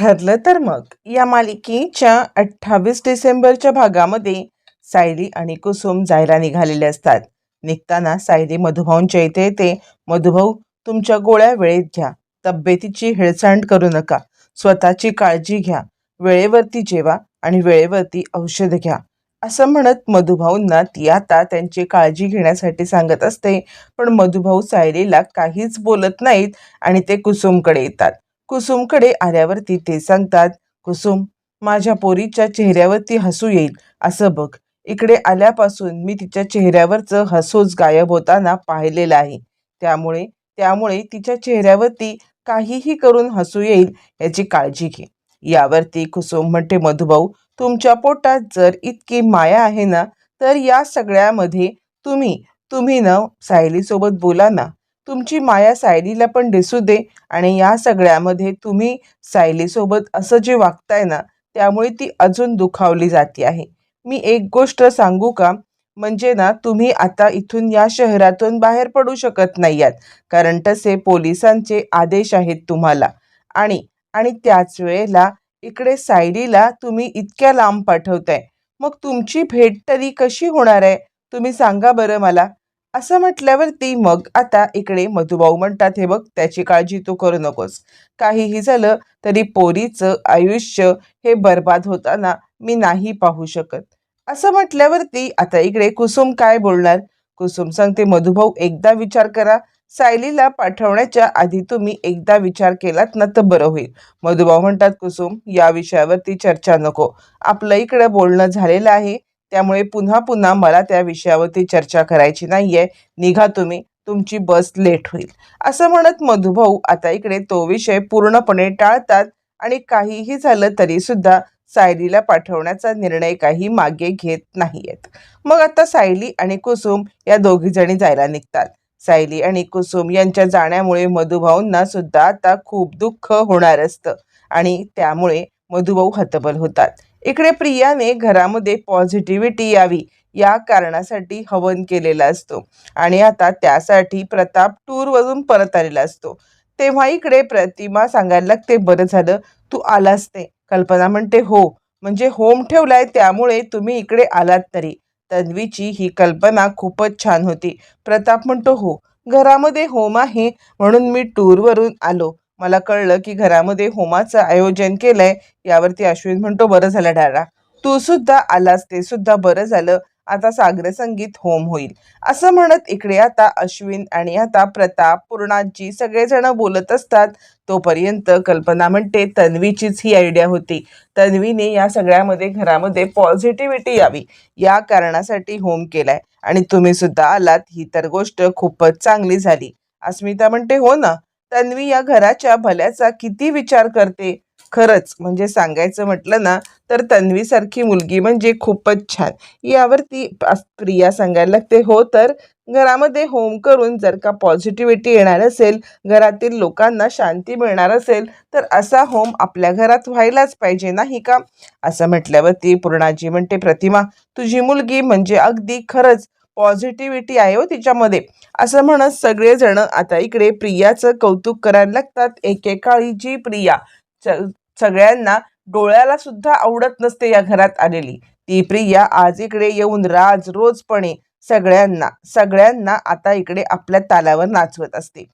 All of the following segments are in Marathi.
ठरलं तर मग. या मालिकेच्या अठ्ठावीस डिसेंबरच्या भागामध्ये सायली आणि कुसुम जायला निघालेले असतात. निघताना सायली मधुभाऊंच्या इथे येते. मधुभाऊ तुमच्या गोळ्या वेळेत घ्या. तब्येतीची हेळसांड करू नका. स्वतःची काळजी घ्या. वेळेवरती जेवा आणि वेळेवरती औषध घ्या. असं म्हणत मधुभाऊंना ती आता त्यांची काळजी घेण्यासाठी सांगत असते. पण मधुभाऊ सायलीला काहीच बोलत नाहीत आणि ते कुसुमकडे येतात. कुसुमकडे आल्यावरती ते सांगतात कुसुम माझ्या पोरीच्या चेहऱ्यावरती हसू येईल. असं बघ. इकडे आल्यापासून मी तिच्या चेहऱ्यावरचं हसूच गायब होताना पाहिलेलं आहे. त्यामुळे त्यामुळे तिच्या चेहऱ्यावरती काहीही करून हसू येईल याची काळजी घे. यावरती कुसुम म्हणते मधुभाऊ तुमच्या पोटात जर इतकी माया आहे ना तर या सगळ्यामध्ये तुम्ही तुम्ही न सायलीसोबत बोला ना. तुमची माया सायलीला पण दिसू दे आणि या सगळ्यामध्ये तुम्ही सायलीसोबत असं जे वागताय ना त्यामुळे ती अजून दुखावली जाते आहे. मी एक गोष्ट सांगू का? म्हणजे ना तुम्ही आता इथून या शहरातून बाहेर पडू शकत नाही आहात कारण तसे पोलिसांचे आदेश आहेत तुम्हाला. आणि आणि त्याच वेळेला इकडे सायलीला तुम्ही इतक्या लांब पाठवताय. मग तुमची भेट तरी कशी होणार आहे? तुम्ही सांगा बरं मला. असं म्हटल्यावरती मग आता इकडे मधुभाऊ म्हणतात हे बघ त्याची काळजी तू करू नकोस. काहीही झालं तरी पोरीचं आयुष्य हे बर्बाद होताना मी नाही पाहू शकत. असं म्हटल्यावरती आता इकडे कुसुम काय बोलणार? कुसुम सांगते मधुभाऊ एकदा विचार करा. सायलीला पाठवण्याच्या आधी तुम्ही एकदा विचार केलात ना तर बरं होईल. मधुभाऊ म्हणतात कुसुम या विषयावरती चर्चा नको. आपलं इकडं बोलणं झालेलं आहे. त्यामुळे पुन्हा पुन्हा मला त्या विषयावरती चर्चा करायची नाही आहे निघा तुम्ही तुमची बस लेट होईल. असं म्हणत मधुभाऊ आता इकडे तो विषय पूर्णपणे टाळतात आणि काहीही झालं तरी सुद्धा सायलीला पाठवण्याचा निर्णय काही मागे घेत नाहीयेत. मग आता सायली आणि कुसुम या दोघी जणी जायला निघतात. सायली आणि कुसुम यांच्या जाण्यामुळे मधुभाऊंना सुद्धा आता खूप दुःख होणार असतं आणि त्यामुळे मधुभाऊ हतबल होतात. इकडे प्रियाने घरामध्ये पॉझिटिव्हिटी यावी या कारणासाठी हवन केलेला असतो. आणि आता त्यासाठी प्रताप टूरवरून परत आलेला असतो. तेव्हा इकडे प्रतिमा सांगायला लागते बरं झालं तू आलास ते. कल्पना म्हणते हो. म्हणजे होम ठेवलाय त्यामुळे तुम्ही इकडे आलात तरी. तन्वीची ही कल्पना खूपच छान होती. प्रताप म्हणतो हो घरामध्ये होम आहे म्हणून मी टूरवरून आलो. मला कळलं की घरामध्ये होमाचं आयोजन केलंय यावरती अश्विन म्हणतो बरं झालं डारा. तू सुद्धा आलास ते सुद्धा बरं झालं. आता सागर संगीत होम होईल. असं म्हणत इकडे आता अश्विन आणि आता प्रताप पूर्णाजी सगळेजण बोलत असतात. तोपर्यंत कल्पना म्हणते तन्वीचीच ही आयडिया होती. तन्वीने या सगळ्यामध्ये घरामध्ये पॉझिटिव्हिटी यावी. या कारणासाठी होम केलाय. आणि तुम्ही सुद्धा आलात. ही तर गोष्ट खूपच चांगली झाली. अस्मिता म्हणते हो ना. तन्वी या घराच्या भल्याचा किती विचार करते? खरंच म्हणजे सांगायचं म्हटलं ना तर तन्वीसारखी मुलगी म्हणजे खूपच छान. यावरती प्रिया सांगायला लागते हो तर घरामध्ये होम करून जर का पॉझिटिव्हिटी येणार असेल घरातील लोकांना शांती मिळणार असेल तर असा होम आपल्या घरात व्हायलाच पाहिजे नाही का? असं म्हटल्यावरती पूर्णाजी म्हणते प्रतिमा तुझी मुलगी म्हणजे अगदी खरंच पॉझिटिव्हिटी आहे हो तिच्यामध्ये. असं म्हणत सगळेजण आता इकडे प्रियाचं कौतुक करायला लागतात. एकेकाळी जी प्रिया सगळ्यांना डोळ्याला सुद्धा आवडत नसते या घरात आलेली. ती प्रिया आज इकडे येऊन राज रोजपणे सगळ्यांना सगळ्यांना आता इकडे आपल्या तालावर नाचवत असते.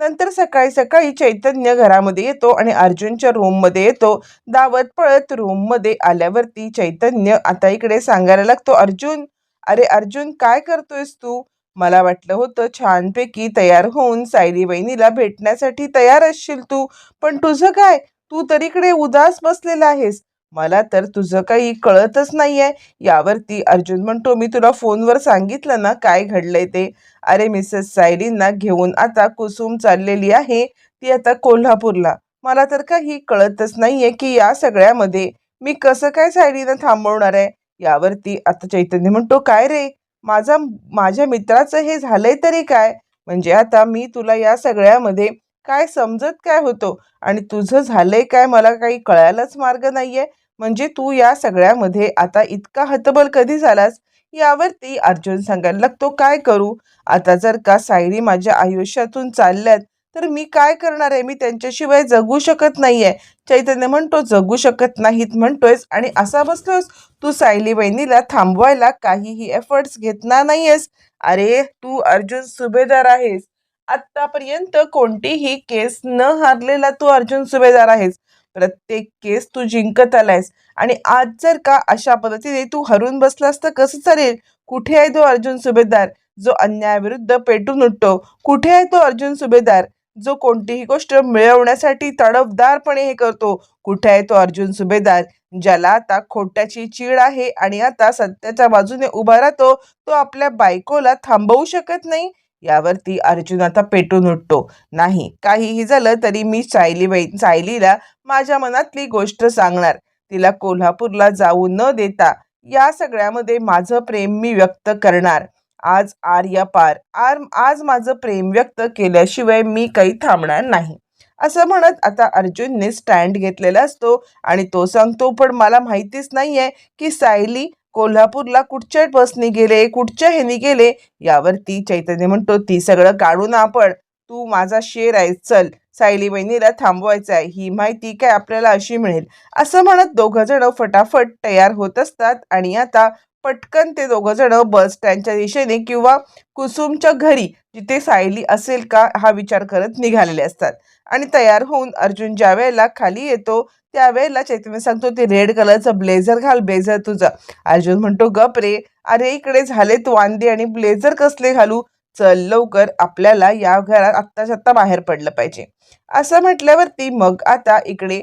नंतर सकाळी सकाळी चैतन्य घरामध्ये येतो आणि अर्जुनच्या रूममध्ये येतो. दावत पळत रूममध्ये आल्यावरती चैतन्य आता इकडे सांगायला लागतो अर्जुन अरे अर्जुन काय करतोयस तू? मला वाटलं होतं छानपैकी तयार होऊन सायली बहिणीला भेटण्यासाठी तयार असशील तू. पण तुझं काय? तू तर इकडे उदास बसलेला आहेस. मला तर तुझं काही कळतच नाहीये. यावरती अर्जुन म्हणतो मी तुला फोनवर सांगितलं ना काय घडलंय ते. अरे मिसेस सायलींना घेऊन आता कुसुम चाललेली आहे ती आता कोल्हापूरला. मला तर काही कळतच नाहीये की या सगळ्यामध्ये मी कसं काय सायलीनं थांबवणार आहे? यावरती आता चैतन्य म्हणतो काय रे? माझा माझ्या मित्राचं हे झालंय तरी काय? म्हणजे आता मी तुला या सगळ्यामध्ये काय समजत काय होतो? आणि तुझं झालंय काय मला काही कळायलाच मार्ग नाहीये? म्हणजे तू या सगळ्यामध्ये आता इतका हतबल कधी झालास? यावरती अर्जुन सांगायला लागतो काय करू? आता जर का सायरी माझ्या आयुष्यातून चालल्यात तर मी काय करणार आहे? मी त्यांच्याशिवाय जगू शकत नाही आहे चैतन्य म्हणतो जगू शकत नाहीत म्हणतोयस. आणि असा बसलोस तू सायली बहिणीला थांबवायला काहीही एफर्ट्स घेतणार नाहीयेस. अरे तू अर्जुन सुभेदार आहेस. आतापर्यंत कोणतीही केस न हारलेला तू अर्जुन सुभेदार आहेस. प्रत्येक केस तू जिंकत आलायस. आणि आज जर का अशा पद्धतीने तू हरून बसलास तर कसं चालेल? कुठे आहे तो अर्जुन सुभेदार? जो अन्यायाविरुद्ध पेटून उठतो. कुठे आहे तो अर्जुन सुभेदार? जो कोणतीही गोष्ट मिळवण्यासाठी तडफदारपणे हे करतो कुठे आहे तो अर्जुन सुभेदार? ज्याला आता खोट्याची चीड आहे आणि आता सत्याच्या बाजूने उभा राहतो तो आपल्या बायकोला थांबवू शकत नाही? यावरती अर्जुन आता पेटून उठतो. नाही काहीही झालं तरी मी सायली बाई सायलीला माझ्या मनातली गोष्ट सांगणार. तिला कोल्हापूरला जाऊ न देता या सगळ्यामध्ये माझं प्रेम मी व्यक्त करणार. आज आर्या पार. आर आज माझं प्रेम व्यक्त केल्याशिवाय मी काही थांबणार नाही. असं म्हणत आता अर्जुनने स्टँड घेतलेला असतो आणि तो सांगतो पण मला माहितीच नाही आहे की सायली कोल्हापूरला कुठच्या बसने गेले कुठच्या ह्यानी गेले? यावरती चैतन्य म्हणतो ती सगळं काढू ना आपण. तू माझा शेर आहे चल. सायली बहिणीला थांबवायचं आहे. ही माहिती काय आपल्याला अशी मिळेल? असं म्हणत दोघं जण फटाफट तयार होत असतात आणि आता पटकन ते दोघं जण बस स्टँडच्या दिशेने किंवा कुसुमच्या घरी जिथे सायली असेल का हा विचार करत निघालेले असतात. आणि तयार होऊन अर्जुन ज्या वेळेला खाली येतो त्यावेळेला चैतन्य सांगतो ते रेड कलरचं ब्लेझर घाल ब्लेझर तुझं. अर्जुन म्हणतो गप रे. अरे इकडे झालेत वांदे आणि ब्लेझर कसले घालू? चल लवकर. आपल्याला या घरात आत्ताच आत्ता बाहेर पडलं पाहिजे. असं म्हटल्यावरती मग आता इकडे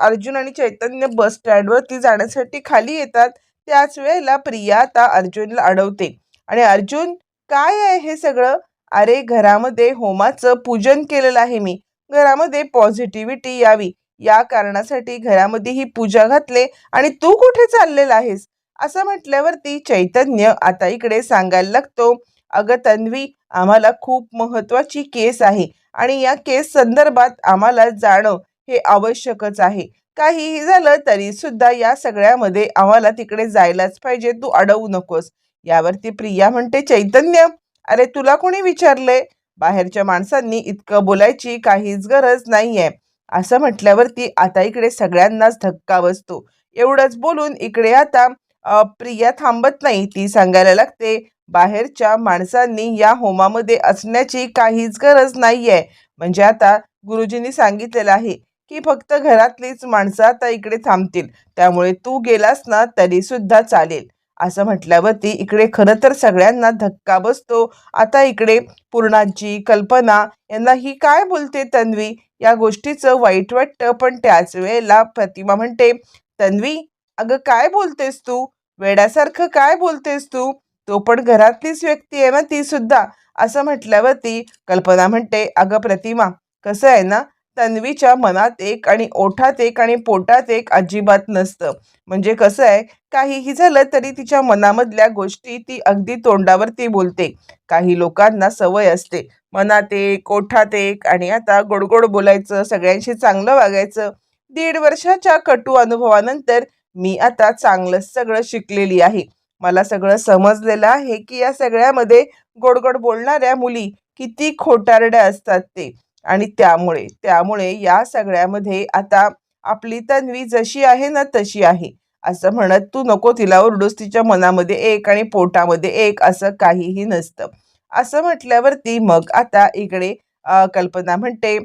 अर्जुन आणि चैतन्य बस स्टँडवरती जाण्यासाठी खाली येतात. त्याच वेळेला प्रिया आता अर्जुनला अडवते. आणि अर्जुन काय आहे हे सगळं? अरे घरामध्ये होमाचं पूजन केलेलं आहे मी. घरामध्ये पॉझिटिव्हिटी यावी. या कारणासाठी घरामध्ये ही पूजा घातले आणि तू कुठे चाललेला आहेस? असं म्हटल्यावरती चैतन्य आता इकडे सांगायला लागतो अगं तन्वी आम्हाला खूप महत्वाची केस आहे आणि या केस संदर्भात आम्हाला जाणं हे आवश्यकच आहे. काहीही झालं तरी सुद्धा या सगळ्यामध्ये आम्हाला तिकडे जायलाच पाहिजे. तू अडवू नकोस. यावरती प्रिया म्हणते चैतन्य अरे तुला कोणी विचारलंय? बाहेरच्या माणसांनी इतकं बोलायची काहीच गरज नाहीये. असं म्हटल्यावरती आता इकडे सगळ्यांनाच धक्का बसतो. एवढंच बोलून इकडे आता प्रिया थांबत नाही. ती सांगायला लागते बाहेरच्या माणसांनी या होमामध्ये असण्याची काहीच गरज नाहीये. म्हणजे आता गुरुजींनी सांगितलेलं आहे की फक्त घरातलीच माणसं आता इकडे थांबतील. त्यामुळे तू गेलास ना तरी सुद्धा चालेल. असं म्हटल्यावरती इकडे खरं तर सगळ्यांना धक्का बसतो. आता इकडे पूर्णाची कल्पना यांना ही काय बोलते तन्वी? या गोष्टीचं वाईट वाटतं पण त्याच वेळेला प्रतिमा म्हणते तन्वी अगं काय बोलतेस तू? वेड्यासारखं काय बोलतेस तू? तो पण घरातलीच व्यक्ती आहे ना ती सुद्धा. असं म्हटल्यावरती कल्पना म्हणते अगं प्रतिमा कसं आहे ना तन्वीच्या मनात एक आणि ओठात एक आणि पोटात एक अजिबात नसतं. म्हणजे कसं आहे काहीही झालं तरी तिच्या मनामधल्या गोष्टी ती अगदी तोंडावरती बोलते. काही लोकांना सवय असते. मनात एक ओठात एक आणि आता गोडगोड बोलायचं सगळ्यांशी चांगलं वागायचं. दीड वर्षाच्या कटू अनुभवानंतर मी आता चांगलंच सगळं शिकलेली आहे. मला सगळं समजलेलं आहे की या सगळ्यामध्ये गोडगोड बोलणाऱ्या मुली किती खोटारड्या असतात ते. आणि त्यामुळे त्यामुळे या सगळ्यामध्ये आता आपली तन्वी जशी आहे ना तशी आहे. असं म्हणत तू नको तिला ओरडूस तिच्या मनामध्ये एक आणि पोटामध्ये एक असं काहीही नसतं. असं म्हटल्यावरती मग आता इकडे कल्पना म्हणते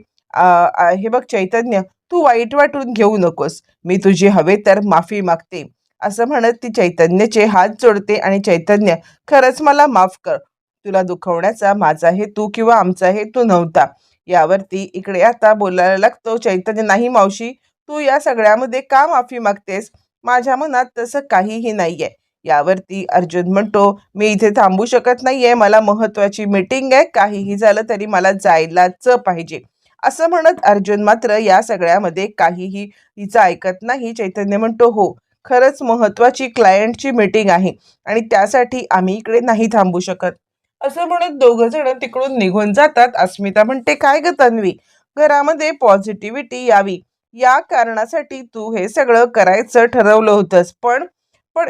हे बघ चैतन्य तू वाईट वाटून घेऊ नकोस. मी तुझी हवे तर माफी मागते. असं म्हणत ती चैतन्यचे हात जोडते आणि चैतन्य खरंच मला माफ कर. तुला दुखवण्याचा माझा हेतू किंवा आमचा हेतू नव्हता. यावरती इकडे आता बोलायला लागतो. चैतन्य नाही मावशी तू या सगळ्यामध्ये का माफी मागतेस? माझ्या मनात तसं काहीही नाहीये. यावरती अर्जुन म्हणतो मी इथे थांबू शकत नाहीये. मला महत्वाची मीटिंग आहे. काहीही झालं तरी मला जायलाच पाहिजे. असं म्हणत अर्जुन मात्र या सगळ्यामध्ये काहीही हिचं ऐकत नाही. चैतन्य म्हणतो हो खरंच महत्वाची क्लायंटची मीटिंग आहे आणि त्यासाठी आम्ही इकडे नाही थांबू शकत. असं म्हणत दोघ जण तिकडून निघून जातात. अस्मिता म्हणते काय ग तन्वी? घरामध्ये पॉझिटिव्हिटी यावी. या कारणासाठी तू हे सगळं करायचं ठरवलं होतंस. पण पण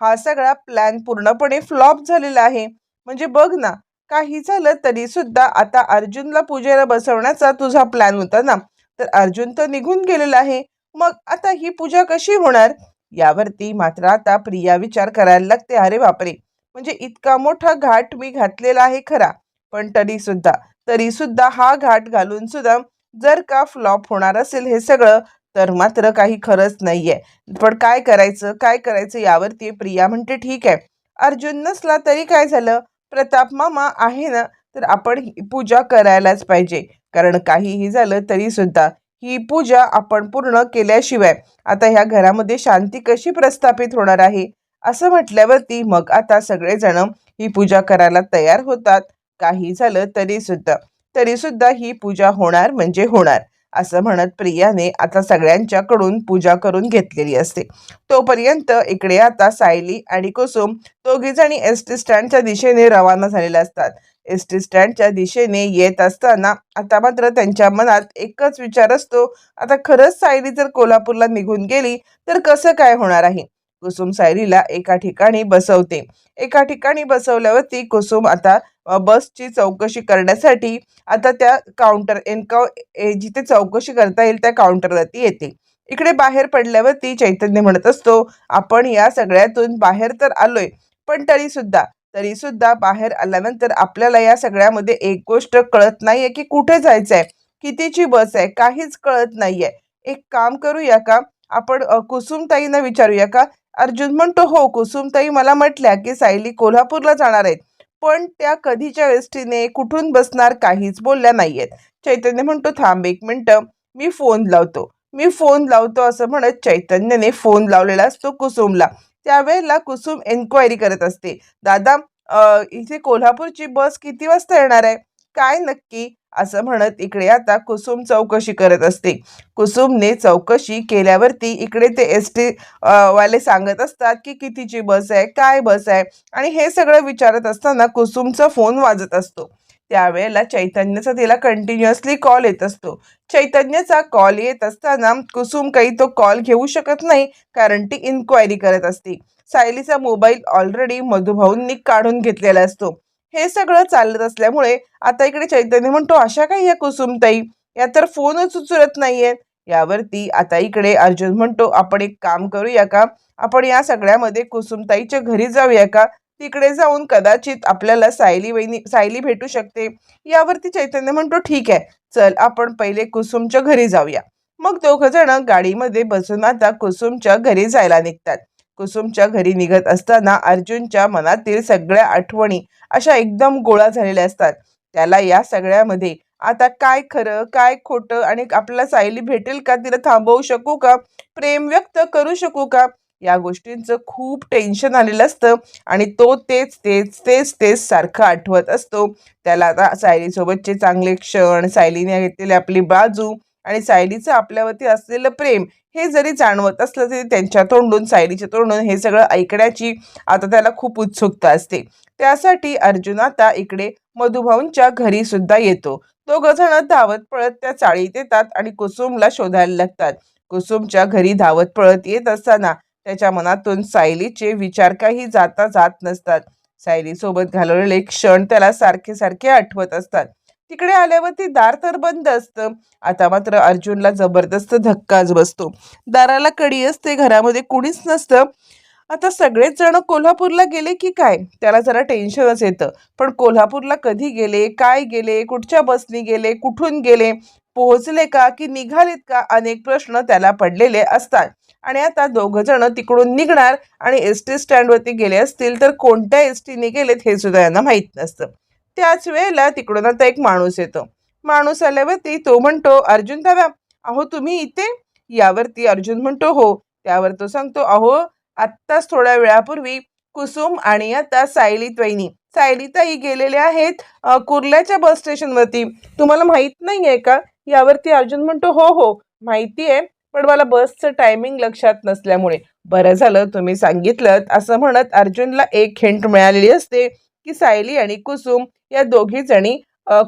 हा सगळा प्लॅन पूर्णपणे फ्लॉप झालेला आहे. म्हणजे बघ ना काही झालं तरी सुद्धा आता अर्जुनला पूजेला बसवण्याचा तुझा प्लॅन होता ना? तर अर्जुन तर निघून गेलेला आहे. मग आता ही पूजा कशी होणार? यावरती मात्र आता प्रिया विचार करायला लागते. अरे बापरे! म्हणजे इतका मोठा घाट मी घातलेला आहे खरा. पण तरी सुद्धा तरी सुद्धा हा घाट घालून सुद्धा जर का फ्लॉप होणार असेल हे सगळं तर मात्र काही खरंच नाहीये. पण काय करायचं काय करायचं यावरती प्रिया म्हणते ठीक आहे. अर्जुन नसला तरी काय झालं? प्रताप मामा आहे ना तर आपण ही पूजा करायलाच पाहिजे. कारण काहीही झालं तरी सुद्धा ही पूजा आपण पूर्ण केल्याशिवाय आता ह्या घरामध्ये शांती कशी प्रस्थापित होणार आहे? असं म्हटल्यावरती मग आता सगळेजण ही पूजा करायला तयार होतात. काही झालं तरी सुद्धा. तरी सुद्धा ही पूजा होणार म्हणजे होणार असं म्हणत प्रियाने आता सगळ्यांच्याकडून पूजा करून घेतलेली असते. तोपर्यंत इकडे आता सायली आणि कुसुम दोघीजणी एस टी स्टँडच्या दिशेने रवाना झालेल्या असतात. एस टी स्टँडच्या दिशेने येत असताना आता मात्र त्यांच्या मनात एकच विचार असतो. आता खरंच सायली जर कोल्हापूरला निघून गेली तर कसं काय होणार आहे? कुसुम सायलीला एका ठिकाणी बसवते. एका ठिकाणी बसवल्यावरती कुसुम आता बसची चौकशी करण्यासाठी आता त्या काउंटर एनकाउ ए- जिथे चौकशी करता येईल त्या काउंटरवरती येते. इकडे बाहेर पडल्यावरती चैतन्य म्हणत असतो आपण या सगळ्यातून बाहेर तर आलोय पण तरी सुद्धा तरी सुद्धा बाहेर आल्यानंतर आपल्याला या सगळ्यामध्ये एक गोष्ट कळत नाहीये की कुठे जायचं आहे कितीची बस आहे काहीच कळत नाहीये. एक काम करूया का? आपण कुसुमताईंना विचारूया का? अर्जुन म्हणतो हो कुसुमताई मला म्हटल्या की सायली कोल्हापूरला जाणार आहेत पण त्या कधीच्या एसटीने कुठून बसणार काहीच बोलल्या नाहीयेत. चैतन्य म्हणतो थांब एक मिनटं मी फोन लावतो मी फोन लावतो असं म्हणत चैतन्यने फोन लावलेला असतो कुसुमला. त्यावेळेला कुसुम एन्क्वायरी करत असते दादा इथे कोल्हापूरची बस किती वाजता येणार आहे? काय नक्की? असं म्हणत इकडे आता कुसुम चौकशी करत असते. कुसुमने चौकशी केल्यावरती इकडे ते एस टी वाले सांगत असतात की कितीची बस आहे काय बस आहे? आणि हे सगळं विचारत असताना कुसुमचा फोन वाजत असतो. त्यावेळेला चैतन्याचा तिला कंटिन्युअसली कॉल येत असतो. चैतन्याचा कॉल येत असताना कुसुम काही तो कॉल घेऊ शकत नाही कारण ती इन्क्वायरी करत असते. सायलीचा मोबाईल ऑलरेडी मधुभाऊंनी काढून घेतलेला असतो. हे सगळं चालत असल्यामुळे आता इकडे चैतन्य म्हणतो अशा काही या कुसुमताई? या तर फोनच उचलत नाहीयेत. यावरती आता इकडे अर्जुन म्हणतो आपण एक काम करूया का? आपण या सगळ्यामध्ये कुसुमताईच्या घरी जाऊया का? तिकडे जाऊन कदाचित आपल्याला सायली वहिनी सायली भेटू शकते. यावरती चैतन्य म्हणतो ठीक आहे चल आपण पहिले कुसुमच्या घरी जाऊया. मग दोघ जण गाडीमध्ये बसून आता कुसुमच्या घरी जायला निघतात. कुसुमच्या घरी निघत असताना अर्जुनच्या मनातील सगळ्या आठवणी अशा एकदम गोळा झालेल्या असतात. त्याला या सगळ्यामध्ये आता काय खरं काय खोटं आणि आपल्याला सायली भेटेल का? तिला थांबवू शकू का? प्रेम व्यक्त करू शकू का? या गोष्टींचं खूप टेन्शन आलेलं असतं आणि तो तेच तेच तेच तेच सारखं आठवत असतो. त्याला आता सायलीसोबतचे चांगले क्षण सायलीने घेतलेली आपली बाजू आणि सायलीचं आपल्यावरती असलेलं प्रेम हे जरी जाणवत असलं तरी त्यांच्या तोंडून सायलीच्या तोंडून हे सगळं ऐकण्याची आता त्याला खूप उत्सुकता असते. त्यासाठी अर्जुन आता इकडे मधुभाऊंच्या घरी सुद्धा येतो. दोघं जण धावत पळत त्या चाळीत येतात आणि कुसुमला शोधायला लागतात. कुसुमच्या घरी धावत पळत येत असताना त्याच्या मनातून सायलीचे विचार काही जाता जात नसतात. सायलीसोबत घालवलेले क्षण त्याला सारखे सारखे आठवत असतात. तिकडे आल्यावरती दार तर बंद असतं. आता मात्र अर्जुनला जबरदस्त धक्काच बसतो. दाराला कडी असते घरामध्ये कुणीच नसतं. आता सगळेच जण कोल्हापूरला गेले की काय? त्याला जरा टेन्शनच येतं. पण कोल्हापूरला कधी गेले? काय गेले? कुठच्या बसनी गेले? कुठून गेले? पोहोचले का? की निघालेत का? अनेक प्रश्न त्याला पडलेले असतात. आणि आता दोघं जण तिकडून निघणार आणि एस टी स्टँडवरती गेले असतील तर कोणत्या एस टीने गेलेत हे सुद्धा यांना माहीत नसतं. त्याच वेळेला तिकडून आता एक माणूस येतो. माणूस आल्यावरती तो म्हणतो अर्जुन दादा अहो तुम्ही इथे? यावरती अर्जुन म्हणतो हो. त्यावर तो सांगतो अहो आत्ताच थोड्या वेळापूर्वी कुसुम आणि आता सायली वहिनी सायलीताई गेलेल्या आहेत कुर्ल्याच्या बस स्टेशनवरती. तुम्हाला माहीत नाही आहे का? यावरती अर्जुन म्हणतो हो हो माहिती आहे पण मला बसचं टायमिंग लक्षात नसल्यामुळे. बरं झालं तुम्ही सांगितलं असं म्हणत अर्जुनला एक हिंट मिळालेली असते की सायली आणि कुसुम या दोघी जणी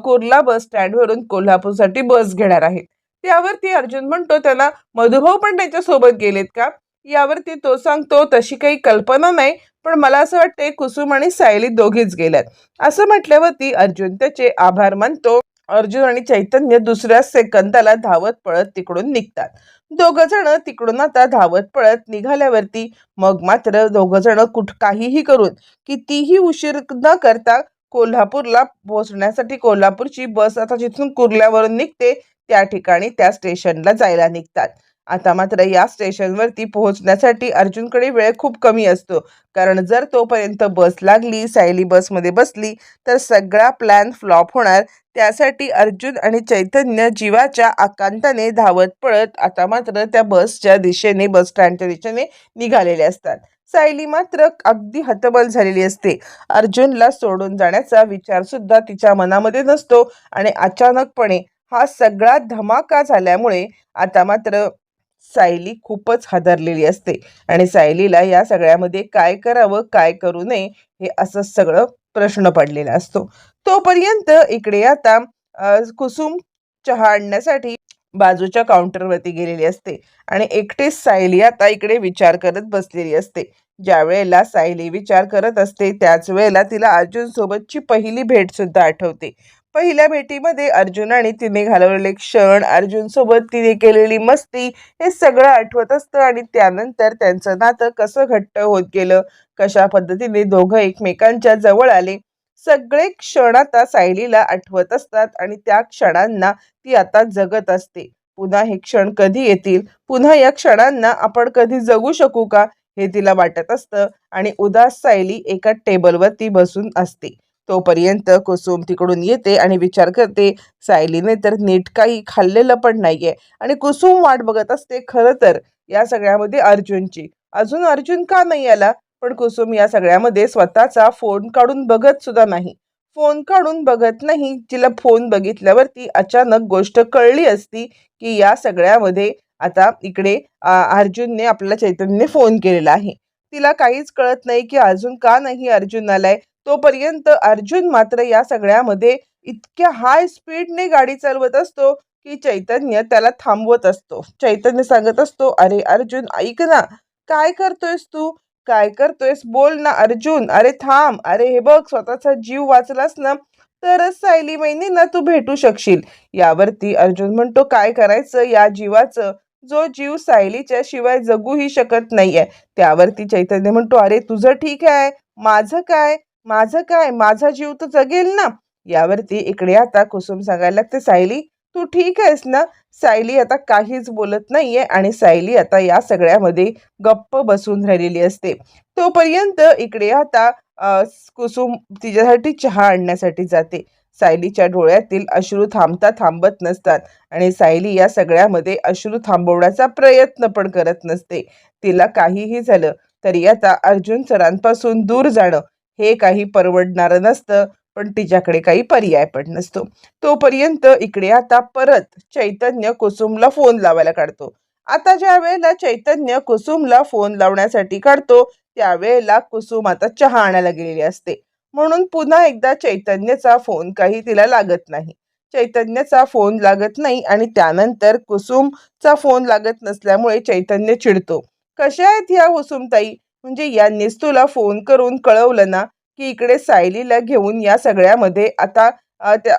कुर्ला बस स्टँडवरून कोल्हापूरसाठी बस घेणार आहेत. त्यावरती अर्जुन म्हणतो त्यांना मधुभाऊ पण त्यांच्यासोबत गेलेत का? यावरती तो सांगतो तशी काही कल्पना नाही पण मला असं वाटतंय कुसुम आणि सायली दोघीच गेल्यात. असं म्हटल्यावरती अर्जुन त्याचे आभार मानतो. अर्जुन आणि चैतन्य दुसऱ्या सेकंदाला धावत पळत तिकडून निघतात. दोघ जण तिकडून आता धावत पळत निघाल्यावरती मग मात्र दोघ जण कुठ काहीही करून कितीही उशीर न करता कोल्हापूरला पोहोचण्यासाठी कोल्हापूरची बस आता जिथून कुर्ल्यावरून निघते त्या ठिकाणी त्या स्टेशनला जायला निघतात. आता मात्र या स्टेशनवरती पोहोचण्यासाठी अर्जुनकडे वेळ खूप कमी असतो. कारण जर तोपर्यंत बस लागली सायली बसमध्ये बसली तर सगळा प्लॅन फ्लॉप होणार. त्यासाठी अर्जुन आणि चैतन्य जीवाच्या आकांताने धावत पळत आता मात्र त्या बसच्या दिशेने बस स्टँडच्या दिशेने निघालेले असतात. सायली मात्र अगदी हतबल झालेली असते. अर्जुनला सोडून जाण्याचा विचार सुद्धा तिच्या मनामध्ये नसतो आणि अचानकपणे हा सगळा धमाका झाल्यामुळे आता मात्र सायली खूपच हादरलेली असते. आणि सायलीला या सगळ्यामध्ये काय करावं काय करू नये हे असं सगळं प्रश्न पडलेला असतो. तोपर्यंत इकडे आता कुसुम चहा आणण्यासाठी बाजूच्या काउंटरवरती गेलेली असते आणि एकटीच सायली आता इकडे विचार करत बसलेली असते. ज्या वेळेला सायली विचार करत असते त्याच वेळेला तिला अर्जुन सोबतची पहिली भेट सुद्धा आठवते. पहिल्या भेटीमध्ये अर्जुन आणि तिने घालवलेले क्षण अर्जुन सोबत तिने केलेली मस्ती हे सगळं आठवत असतं आणि त्यानंतर त्यांचं नातं कसं घट्ट होत गेलं कशा पद्धतीने दोघं एकमेकांच्या जवळ आले सगळे क्षण आता सायलीला आठवत असतात आणि त्या क्षणांना ती आता जगत असते. पुन्हा हे क्षण कधी येतील? पुन्हा या क्षणांना आपण कधी जगू शकू का? हे तिला वाटत असतं आणि उदास सायली एका टेबलवरती बसून असते. तोपर्यंत कुसुम तिकडून येते आणि विचार करते सायलीने तर नीट काही खाल्लेलं पण नाहीये. आणि कुसुम वाट बघत असते खरं तर या सगळ्यामध्ये अर्जुनची. अजून अर्जुन का नाही आला? पण कुसुम या सगळ्यामध्ये स्वतःचा फोन काढून बघत सुद्धा नाही. फोन काढून बघत नाही तिला फोन बघितल्यावरती अचानक गोष्ट कळली असती की या सगळ्यामध्ये आता इकडे अर्जुनने आपल्या चैतन्यने फोन केलेला आहे. तिला काहीच कळत नाही की अजून का नाही अर्जुन आलाय. तोपर्यंत अर्जुन मात्र या सगळ्यामध्ये इतक्या हाय स्पीडने गाडी चालवत असतो की चैतन्य त्याला थांबवत असतो. चैतन्य सांगत असतो अरे अर्जुन ऐक ना काय करतोयस तू? काय करतोयस? बोल ना अर्जुन. अरे थांब. अरे हे बघ स्वतःचा जीव वाचलास ना तरच सायली ना तू भेटू शकशील. यावरती अर्जुन म्हणतो काय करायचं या जीवाचं? जो जीव सायलीच्या शिवाय जगूही शकत नाहीये. त्यावरती चैतन्य म्हणतो अरे तुझं ठीक आहे. माझं काय? माझं काय? माझा जीव तर जगेल ना. यावरती इकडे आता कुसुम सांगायला लागते सायली तू ठीक आहेस ना? सायली आता काहीच बोलत नाहीये आणि सायली आता या सगळ्यामध्ये गप्प बसून राहिलेली असते. तोपर्यंत इकडे आता कुसुम तिच्यासाठी चहा आणण्यासाठी जाते. सायलीच्या डोळ्यातील अश्रू थांबता थांबत नसतात आणि सायली या सगळ्यामध्ये अश्रू थांबवण्याचा प्रयत्न पण करत नसते. तिला काहीही झालं तरी आता अर्जुन सरांपासून दूर जाणं हे काही परवडणारं नसतं. पण तिच्याकडे काही पर्याय पण नसतो. तोपर्यंत इकडे आता परत चैतन्य कुसुमला फोन लावायला काढतो. आता ज्या वेळेला चैतन्य कुसुमला फोन लावण्यासाठी काढतो त्यावेळेला कुसुम आता चहा आणायला गेलेली असते. म्हणून पुन्हा एकदा चैतन्यचा फोन काही तिला लागत नाही. चैतन्याचा फोन लागत नाही आणि त्यानंतर कुसुमचा फोन लागत नसल्यामुळे चैतन्य चिडतो. कशा आहेत ह्या कुसुमताई म्हणजे यांनीच तुला फोन करून कळवलं ना? की इकडे सायलीला घेऊन या सगळ्यामध्ये. आता त्या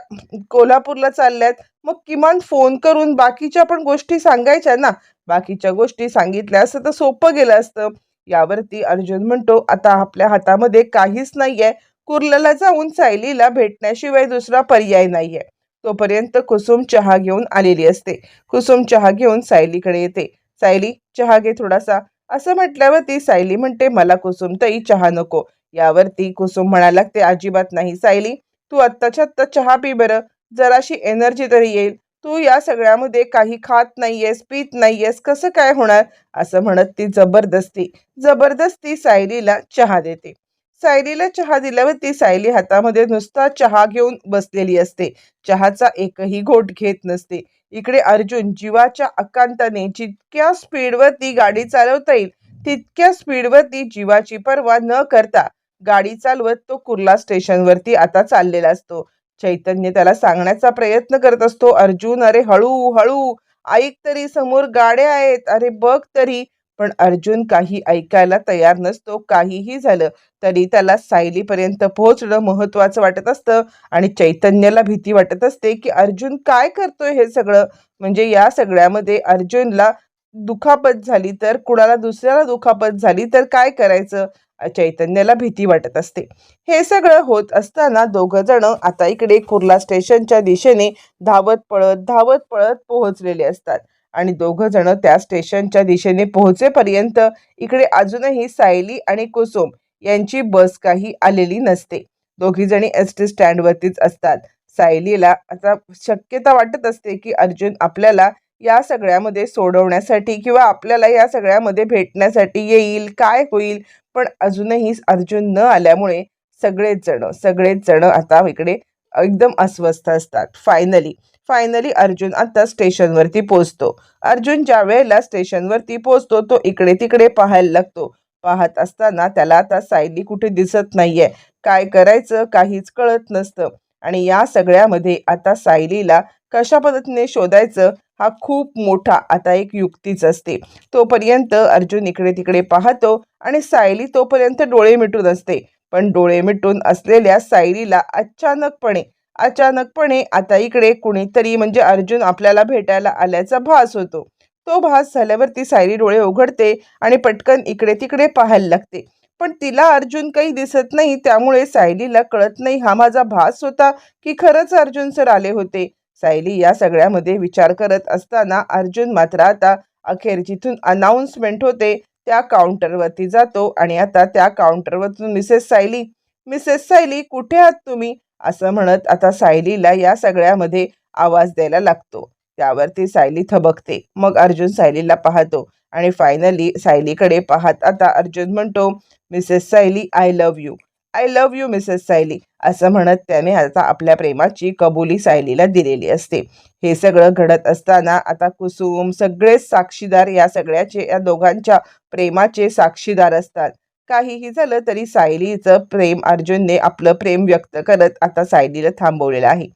कोल्हापूरला चालल्यात. मग किमान फोन करून बाकीच्या पण गोष्टी सांगायच्या ना. बाकीच्या गोष्टी सांगितल्या असं तर सोपं गेलं असतं. यावरती अर्जुन म्हणतो आता आपल्या हातामध्ये काहीच नाहीये. कुर्ल्याला जाऊन सायलीला भेटण्याशिवाय दुसरा पर्याय नाहीये. तोपर्यंत कुसुम चहा घेऊन आलेली असते. कुसुम चहा घेऊन सायलीकडे येते. सायली चहा घे थोडासा. असं म्हटल्यावरती सायली म्हणते मला कुसुमताई चहा नको. यावरती कुसुम म्हणायला लागते अजिबात नाही सायली. तू आत्ताच्या आत्ता चहा पी बरं. जराशी एनर्जी तरी येईल. तू या सगळ्यामध्ये काही खात नाहीयेस पीत नाहीयेस. कसं काय होणार? असं म्हणत ती जबरदस्ती जबरदस्ती सायलीला चहा देते. सायलीला चहा दिल्यावर ती सायली हातामध्ये नुसता चहा घेऊन बसलेली असते. चहाचा एकही घोट घेत नसते. इकडे अर्जुन जीवाच्या अकांताने जितक्या स्पीडवर ती गाडी चालवता येईल तितक्या स्पीडवर ती जीवाची पर्वा न करता गाडी चालवत तो कुर्ला स्टेशनवरती आता चाललेला असतो. चैतन्य त्याला सांगण्याचा प्रयत्न करत असतो अर्जुन अरे हळू हळू ऐक तरी समोर गाड्या आहेत. अरे बघ तरी. पण अर्जुन काही ऐकायला तयार नसतो काहीही झालं तरी त्याला सायलीपर्यंत पोहोचणं महत्त्वाचं वाटत असतं आणि चैतन्याला भीती वाटत असते की अर्जुन काय करतोय हे सगळं? म्हणजे या सगळ्यामध्ये अर्जुनला दुखापत झाली तर कुणाला दुसऱ्याला दुखापत झाली तर काय करायचं? चैतन्याला भीती वाटत असते. हे सगळं होत असताना दोघं जण आता इकडे कुर्ला स्टेशनच्या दिशेने धावत पळत धावत पळत पोहोचलेले असतात. आणि दोघं जण त्या स्टेशनच्या दिशेने पोहोचेपर्यंत इकडे अजूनही सायली आणि कुसुम यांची बस काही आलेली नसते. दोघी जणी एस टी स्टँडवरतीच असतात. सायलीला आता शक्यता वाटत असते की अर्जुन आपल्याला या सगळ्यामध्ये सोडवण्यासाठी किंवा आपल्याला या सगळ्यामध्ये भेटण्यासाठी येईल काय होईल पण अजूनही अर्जुन न आल्यामुळे सगळेच जण सगळेच जण आता इकडे एकदम अस्वस्थ असतात. फायनली फायनली अर्जुन आता स्टेशनवरती पोचतो अर्जुन ज्या वेळेला स्टेशनवरती पोचतो तो इकडे तिकडे पाहायला लागतो. पाहत असताना त्याला आता सायली कुठे दिसत नाहीये. काय करायचं काहीच कळत नसतं. आणि या सगळ्यामध्ये आता सायलीला कशा पद्धतीने शोधायचं हा खूप मोठा आता एक युक्तीच असते. तोपर्यंत अर्जुन इकडे तिकडे पाहतो. आणि सायली तोपर्यंत डोळे मिटून असते. पण डोळे मिटून असलेल्या सायलीला अचानकपणे अचानकपणे आता इकडे कुणीतरी म्हणजे अर्जुन आपल्याला भेटायला आल्याचा भास होतो. तो भास झाल्यावरती सायली डोळे उघडते आणि पटकन इकडे तिकडे पाहायला लागते. पण तिला अर्जुन काही दिसत नाही त्यामुळे सायलीला कळत नाही हा माझा भास होता की खरंच अर्जुन सर आले होते. सायली या सगळ्यामध्ये विचार करत असताना अर्जुन मात्र आता अखेर जिथून अनाऊन्समेंट होते त्या काउंटरवरती जातो आणि आता त्या काउंटरवरतून मिसेस सायली मिसेस सायली कुठे आहात तुम्ही? असं म्हणत आता सायलीला या सगळ्यामध्ये आवाज द्यायला लागतो. त्यावरती सायली थबकते. मग अर्जुन सायलीला पाहतो आणि फायनली सायलीकडे पाहत आता अर्जुन म्हणतो Mrs Sayali I love you I love you Mrs Sayali असं म्हणत त्याने आता आपल्या प्रेमाची कबुली सायलीला दिलेली असते. हे सगळं घडत असताना आता कुसुम सगळेच साक्षीदार या सगळ्याचे या दोघांच्या प्रेमाचे साक्षीदार असतात. काहीही झालं तरी सायलीचं प्रेम अर्जुनने आपलं प्रेम व्यक्त करत आता सायलीला थांबवलेलं आहे.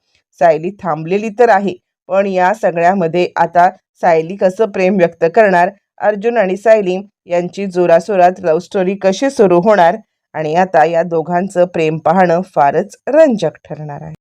सायली थांबलेली तर आहे पण या सगळ्यामध्ये आता सायली कसं प्रेम व्यक्त करणार? अर्जुन आणि सायली यांची जोरासोरात लव्ह स्टोरी कशी सुरू होणार? आणि आता या दोघांचं प्रेम पाहणं फारच रंजक ठरणार आहे.